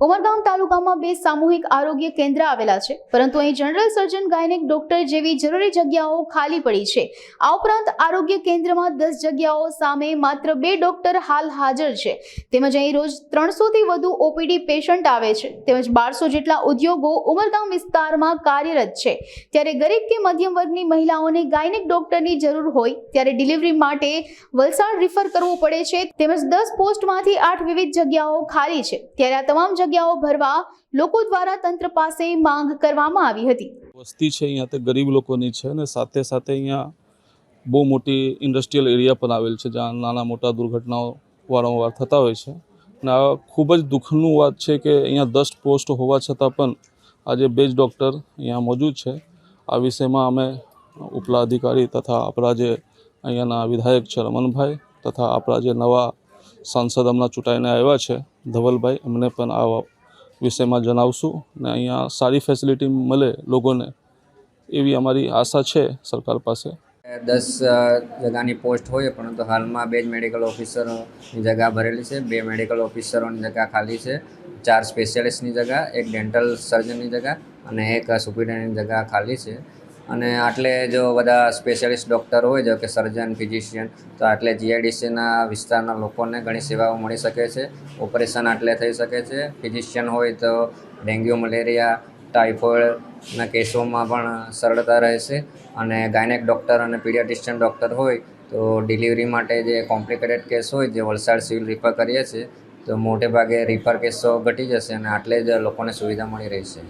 ઉમરગામ તાલુકામાં બે સામૂહિક આરોગ્ય કેન્દ્ર આવેલા છે, પરંતુ અહીં જનરલ સર્જન ગાયનેક ડોક્ટર જેવી જરૂરી જગ્યાઓ ખાલી પડી છે. આ ઉપરાંત આરોગ્ય કેન્દ્રમાં દસ જગ્યાઓ સામે માત્ર બે ડોક્ટર હાલ હાજર છે. તેમજ અહીં રોજ ત્રણસોથી વધુ ઓપીડી પેશન્ટ આવે છે, તેમજ બારસો જેટલા ઉદ્યોગો ઉમરગામ વિસ્તારમાં કાર્યરત છે. ત્યારે ગરીબ કે મધ્યમ વર્ગની મહિલાઓને ગાયનેક ડોક્ટરની જરૂર હોય, ત્યારે ડિલિવરી માટે વલસાડ રિફર કરવું પડે છે. તેમજ દસ પોસ્ટમાંથી આઠ વિવિધ જગ્યાઓ ખાલી છે. ત્યારે આ તમામ જગ્યાઓ ભરવા લોકો દ્વારા તંત્ર પાસે માંગ કરવામાં આવી હતી. વસ્તી છે અહીંયા તે ગરીબ લોકોની છે અને સાથે સાથે અહીંયા બહુ મોટી ઇન્ડસ્ટ્રીયલ એરિયા પણ આવેલ છે, જ્યાં નાના મોટા દુર્ઘટનાઓ વારંવાર થતા હોય છે. અને આ ખૂબ જ દુઃખનું વાત છે કે અહીંયા દસ પોસ્ટ હોવા છતાં પણ આજે બે જ ડૉક્ટર અહીંયા મોજૂદ છે. આ વિષયમાં અમે ઉપલા અધિકારી તથા આપણા જે અહીંયાના વિધાયક છે રમણભાઈ તથા આપણા જે નવા સાંસદ હમણાં ચૂંટાઈને આવ્યા છે. ધવલભાઈ એમને પણ આ વિષયમાં જણાવશું ને અહીંયા સારી ફેસિલિટી મળે લોકોને એવી અમારી આશા છે સરકાર પાસે. દસ જગાની પોસ્ટ હોય, પરંતુ હાલમાં બે જ મેડિકલ ઓફિસરોની જગ્યા ભરેલી છે. બે મેડિકલ ઓફિસરોની જગ્યા ખાલી છે. ચાર સ્પેશિયાલિસ્ટની જગ્યા એક ડેન્ટલ સર્જનની જગ્યા અને એક સુપરિટેન્ડની જગ્યા ખાલી છે. અને આટલે જો બધા સ્પેશિયાલિસ્ટ ડૉક્ટર હોય જો કે સર્જન ફિઝિશિયન તો આટલે જીઆઈડીસીના વિસ્તારના લોકોને ઘણી સેવાઓ મળી શકે છે. ઓપરેશન આટલે થઈ શકે છે. ફિઝિશિયન હોય તો ડેન્ગ્યુ, મલેરિયા ટાઇફોઇડના કેસોમાં પણ સરળતા રહેશે અને ગાયનેક ડૉક્ટર અને પીડિયાટિશિયન ડૉક્ટર હોય તો ડિલિવરી માટે જે કોમ્પ્લિકેટેડ કેસ હોય, જે વલસાડ સિવિલ રિફર કરીએ છીએ, તો મોટે ભાગે રિફર કેસો ઘટી જશે અને આટલે જ લોકોને સુવિધા મળી રહેશે